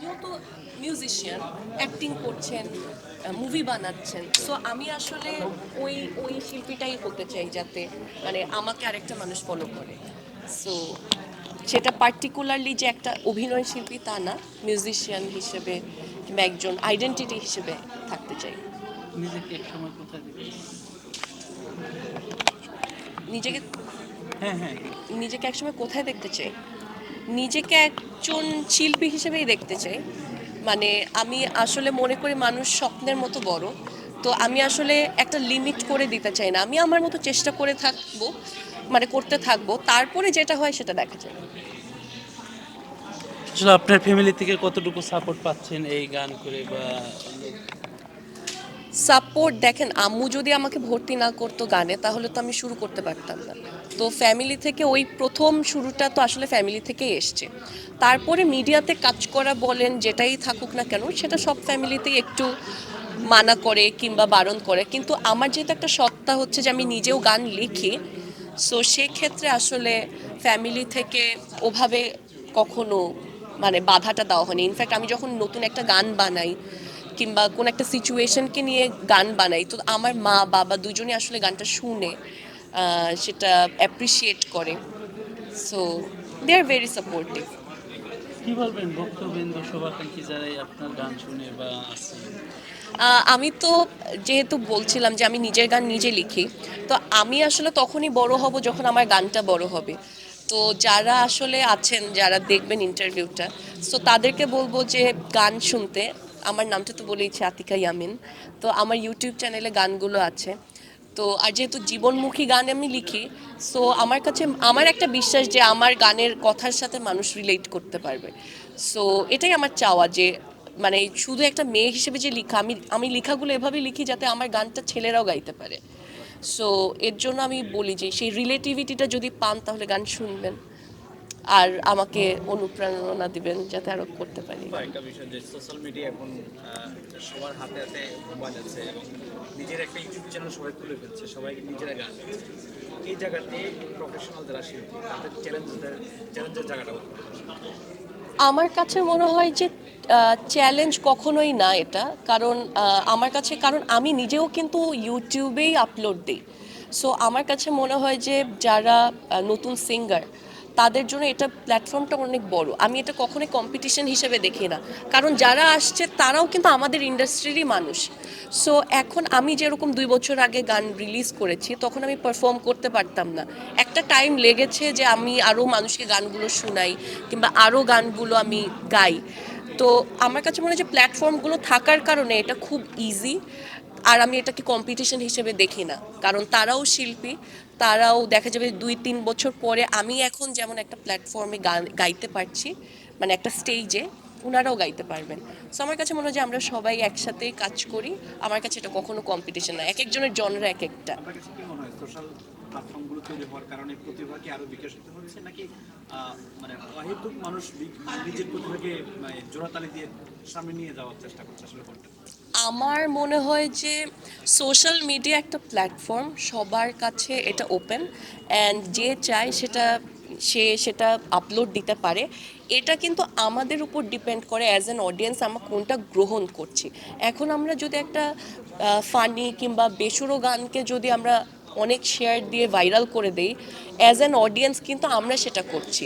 যেহেতু musician acting করছেন movie বানাচ্ছেন। সো আমি আসলে ওই ওই শিল্পীটাই হতে চাই যাতে মানে আমাকে আরেকটা মানুষ ফলো করে। সো সেটা পার্টিকুলারলি যে একটা অভিনয় শিল্পী তা না মিউজিশিয়ান হিসেবে কিংবা একজন আইডেন্টিটি হিসেবে থাকতে চাই। নিজেকে সময় কোথায় নিজেকে হ্যাঁ হ্যাঁ। নিজেকে একসময় কোথায় দেখতে চাই? নিজেকে একজন শিল্পী হিসেবেই দেখতে চাই। মানে আমি আসলে মনে করি মানুষ স্বপ্নের মতো বড়। তো আমি আসলে একটা লিমিট করে দিতে চাই না। আমি আমার মতো চেষ্টা করে থাকব মানে করতে থাকব। তারপরে যেটা হয় সেটা দেখা যায়। আসলে আপনার ফ্যামিলি থেকে কতটুকু সাপোর্ট পাচ্ছেন এই গান করে বা সাপোর্ট, দেখেন, আম্মু যদি আমাকে ভর্তি না করতো গানে, তাহলে তো আমি শুরু করতে পারতাম না। তো ফ্যামিলি থেকে ওই প্রথম শুরুটা তো আসলে ফ্যামিলি থেকেই এসছে। তারপরে মিডিয়াতে কাজ করা বলেন, যেটাই থাকুক না কেন, সেটা সব ফ্যামিলিতেই একটু মানা করে কিংবা বারণ করে। কিন্তু আমার যেহেতু একটা সত্তা হচ্ছে যে আমি নিজেও গান লিখি সো সেক্ষেত্রে আসলে ফ্যামিলি থেকে ওভাবে কখনো মানে বাধাটা দেওয়া হয়নি। ইনফ্যাক্ট আমি যখন নতুন একটা গান বানাই কিংবা কোন একটা সিচুয়েশনকে নিয়ে গান বানাই। তো আমার মা বাবা দুজনে আসলে গানটা শুনে সেটা অ্যাপ্রিসিয়েট করে। So they are very supportive কি বলবেন? ভক্তবৃন্দ শুভাকাঙ্ক্ষী যারাই আপনার গান শুনে বা আমি তো যেহেতু বলছিলাম যে আমি নিজের গান নিজে লিখি তো আমি আসলে তখনই বড় হব যখন আমার গানটা বড় হবে। তো যারা আসলে আছেন যারা দেখবেন ইন্টারভিউটা সো তাদেরকে বলব যে গান শুনতে আমার নামটা তো বলেইছে আতিকা ইয়ামিন। তো আমার ইউটিউব চ্যানেলে গানগুলো আছে। তো, আর যেহেতু জীবনমুখী গান আমি লিখি সো আমার কাছে, আমার একটা বিশ্বাস যে আমার গানের কথার সাথে মানুষ রিলেট করতে পারবে। সো এটাই আমার চাওয়া যে মানে শুধু একটা মেয়ে হিসেবে যে লিখা, আমি আমি লেখাগুলো এভাবে লিখি যাতে আমার গানটা ছেলেরাও গাইতে পারে। সো এর জন্য আমি বলি যে, সেই রিলেটিভিটিটা যদি পান তাহলে গান শুনবেন। আর আমাকে অনুপ্রেরণা দিবেন যাতে আরও করতে পারি। একটা বিষয় যে সোশ্যাল মিডিয়া এখন সবার হাতে হাতে মোবাইল আছে এবং নিজের একটা ইউটিউব চ্যানেল সবাই খুলে ফেলছে সবাই নিজেরা গান এই জায়গাতে প্রফেশনাল যারা শিল্পী তাদের চ্যালেঞ্জের চ্যালেঞ্জের জায়গাটা আমার কাছে মনে হয় যে চ্যালেঞ্জ কখনোই না এটা। কারণ আমার কাছে কারণ আমি নিজেও কিন্তু ইউটিউবেই আপলোড দিই। সো আমার কাছে মনে হয় যে যারা নতুন সিঙ্গার তাদের জন্য এটা প্ল্যাটফর্মটা অনেক বড়। আমি এটা কখনোই কম্পিটিশন হিসেবে দেখি না। কারণ যারা আসছে, তারাও কিন্তু আমাদের ইন্ডাস্ট্রিরই মানুষ। সো এখন আমি যেরকম দুই বছর আগে গান রিলিজ করেছি, তখন আমি পারফর্ম করতে পারতাম না। একটা টাইম লেগেছে যে আমি আরও মানুষকে গানগুলো শোনাই, কিংবা আরও গানগুলো আমি গাই। তো আমার কাছে মনে হয় যে প্ল্যাটফর্মগুলো থাকার কারণে এটা খুব ইজি আর আমি এটাকে কম্পিটিশন হিসেবে দেখি না। কারণ তারাও শিল্পী, তারাও দেখা যাবে দুই, তিন বছর পরে আমি এখন যেমন একটা প্ল্যাটফর্মে গান গাইতে পারছি মানে একটা স্টেজে ওনারাও গাইতে পারবেন। সো আমার কাছে মনে হয় যে আমরা সবাই একসাথে কাজ করি, আমার কাছে এটা কখনো কম্পিটিশন না। এক একজনের জনরা এক একটা। প্ল্যাটফর্মগুলো তৈরি হওয়ার কারণে প্রতিভা কি আরও বিকশিত হচ্ছে নাকি মানে অহেতুক মানুষ নিজের প্রতিভাকে মানে দিয়ে সামনে নিয়ে যাওয়ার চেষ্টা করছে আসলে আমার মনে হয় যে সোশ্যাল মিডিয়া একটা প্ল্যাটফর্ম সবার কাছে এটা ওপেন অ্যান্ড যে চায় সেটা, সে সেটা আপলোড দিতে পারে। এটা কিন্তু আমাদের উপর ডিপেন্ড করে অ্যাজ অ্যান অডিয়েন্স আমরা কোনটা গ্রহণ করছি। এখন আমরা যদি একটা ফানি কিংবা বেসুরো গানকে যদি আমরা অনেক শেয়ার দিয়ে ভাইরাল করে দেই অ্যাজ অ্যান অডিয়েন্স কিন্তু আমরা সেটা করছি।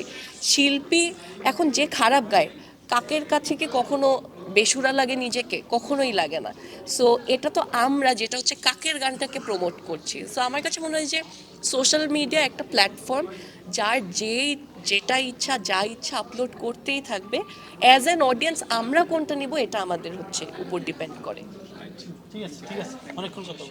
শিল্পী এখন যে খারাপ গায়, কাকের কাছে কি কখনো বেসুরা লাগে নিজেকে? কখনোই লাগে না। সো এটা তো আমরা যেটা হচ্ছে কাকের গানটাকে প্রমোট করছি। সো আমার কাছে মনে হয় যে সোশ্যাল মিডিয়া একটা প্ল্যাটফর্ম যার যেই, যেটা ইচ্ছা, যা ইচ্ছা আপলোড করতেই থাকবে। অ্যাজ অ্যান অডিয়েন্স আমরা কোনটা নিব, এটা আমাদের হচ্ছে উপর ডিপেন্ড করে। ঠিক আছে ঠিক আছে। অনেকক্ষণ কথা